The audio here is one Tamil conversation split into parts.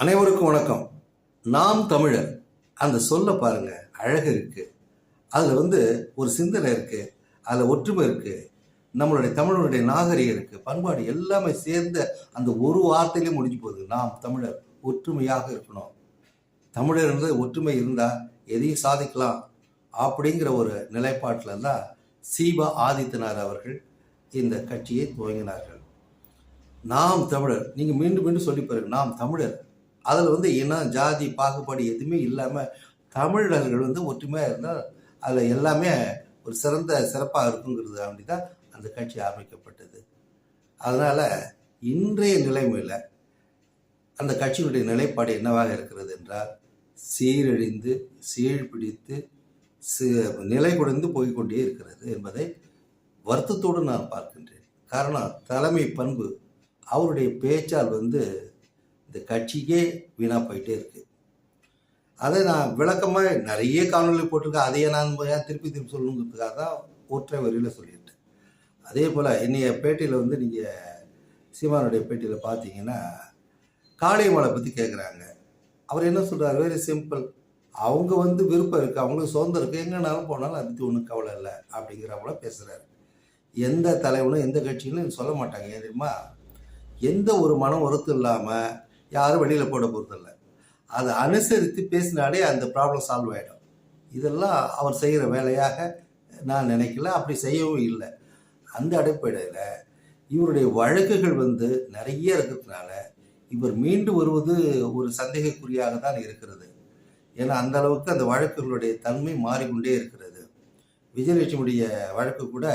அனைவருக்கும் வணக்கம். நாம் தமிழர். அந்த சொல்ல பாருங்க அழகு இருக்கு. அதில் வந்து ஒரு சிந்தனை இருக்கு அதில் ஒற்றுமை இருக்கு. நம்மளுடைய தமிழனுடைய நாகரிகம் இருக்கு. பண்பாடு எல்லாமே சேர்ந்த அந்த ஒரு வார்த்தையிலே முடிஞ்சு போகுது. நாம் தமிழர் ஒற்றுமையாக இருக்கணும். தமிழர் இருந்து ஒற்றுமை இருந்தால் எதையும் சாதிக்கலாம் அப்படிங்கிற ஒரு நிலைப்பாட்டில் தான் சீபா ஆதித்தனார் அவர்கள் இந்த கட்சியை துவங்கினார்கள். நாம் தமிழர் நீங்கள் மீண்டும் மீண்டும் சொல்லி பாருங்கள் நாம் தமிழர் அதில் வந்து இனம் ஜாதி பாகுபாடு எதுவுமே இல்லாமல் தமிழர்கள் வந்து ஒற்றுமையாக இருந்தால் அதில் எல்லாமே ஒரு சிறந்த சிறப்பாக இருக்குங்கிறது அப்படி தான் அந்த கட்சி ஆரம்பிக்கப்பட்டது. அதனால் இன்றைய நிலைமையில் அந்த கட்சியினுடைய நிலைப்பாடு என்னவாக இருக்கிறது என்றால் சீரழிந்து சீழ்பிடித்து நிலை குறைந்து போய்க்கொண்டே இருக்கிறது என்பதை வருத்தத்தோடு நான் பார்க்கின்றேன். காரணம் தலைமை பண்பு அவருடைய பேச்சால் வந்து இந்த கட்சிக்கே வீணாக போயிட்டே இருக்கு. அதை நான் விளக்கமாக நிறைய காணொலி போட்டிருக்கேன். அதையே நான் ஏன் திருப்பி திருப்பி சொல்லணுங்கிறதுக்காக தான் ஒற்றை வரியில் சொல்லிட்டேன். அதே போல் என்னைய பேட்டியில் வந்து நீங்கள் சீமானுடைய பேட்டியில் பார்த்தீங்கன்னா காளியம்மலை பற்றி கேட்குறாங்க அவர் என்ன சொல்கிறார் வெரி சிம்பிள் அவங்க வந்து விருப்பம் இருக்குது அவங்களுக்கு சுதந்திரம் இருக்குது எங்கேனாலும் போனாலும் அதுக்கு ஒன்றும் கவலை இல்லை அப்படிங்கிறவங்கள பேசுகிறாரு எந்த தலைவனும் எந்த கட்சியிலும் சொல்ல மாட்டாங்க. ஏன் தெரியுமா? எந்த ஒரு மன வருத்தம் இல்லாமல் யாரும் வெளியில் போட போகிறதில்ல அதை அனுசரித்து பேசினாலே அந்த ப்ராப்ளம் சால்வ் ஆகிடும் இதெல்லாம் அவர் செய்கிற வேலையாக நான் நினைக்கல. அப்படி செய்யவும் இல்லை. அந்த அடிப்படையில் இவருடைய வழக்குகள் வந்து நிறைய இருக்கிறதுனால இவர் மீண்டு வருவது ஒரு சந்தேகக்குறியாக தான் இருக்கிறது. ஏன்னா அந்த அளவுக்கு அந்த வழக்குகளுடைய தன்மை மாறிக்கொண்டே இருக்கிறது. விஜயலட்சுமியுடைய வழக்கு கூட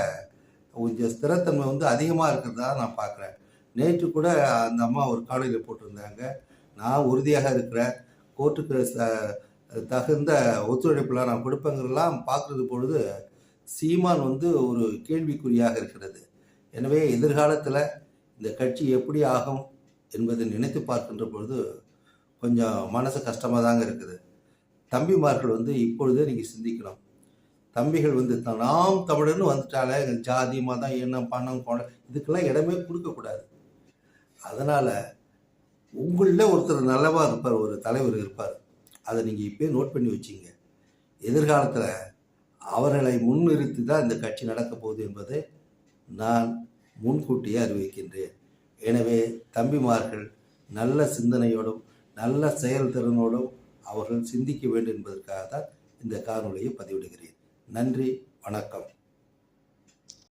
கொஞ்சம் ஸ்திரத்தன்மை வந்து அதிகமாக இருக்கிறதா நான் பார்க்குறேன். நேற்று கூட அந்த அம்மா ஒரு காலையில் போட்டிருந்தாங்க. நான் உறுதியாக இருக்கிறேன் கோர்ட்டுக்கு ச- தகுந்த ஒத்துழைப்புலாம் நான் கொடுப்பேங்கிறதெல்லாம் பார்க்குறது பொழுது சீமான் வந்து ஒரு கேள்விக்குறியாக இருக்கிறது. எனவே எதிர்காலத்தில் இந்த கட்சி எப்படி ஆகும் என்பதை நினைத்து பார்க்கின்ற பொழுது கொஞ்சம் மனசு கஷ்டமாக தாங்க இருக்குது. தம்பிமார்கள் வந்து இப்பொழுதே நீங்கள் சிந்திக்கணும். தம்பிகள் வந்து த- நாம் தமிழர்னு வந்துட்டாலே ஜாதி மதம் என்ன பணம் கொடை இதுக்கெல்லாம் இடமே கொடுக்கக்கூடாது. அதனால் உங்களில் ஒருத்தர் நல்லவா இருப்பார் ஒரு தலைவர் இருப்பார். அதை நீங்கள் இப்பயே நோட் பண்ணி வச்சிங்க. எதிர்காலத்தில் அவர்களை முன்னிறுத்தி தான் இந்த கட்சி நடக்க போகுது என்பதை நான் முன்கூட்டியே அறிவிக்கின்றேன். எனவே தம்பிமார்கள் நல்ல சிந்தனையோடும் நல்ல செயல்திறனோடும் அவர்கள் சிந்திக்க வேண்டும் என்பதற்காக தான் இந்த காணொலியை பதிவிடுகிறேன். நன்றி வணக்கம்.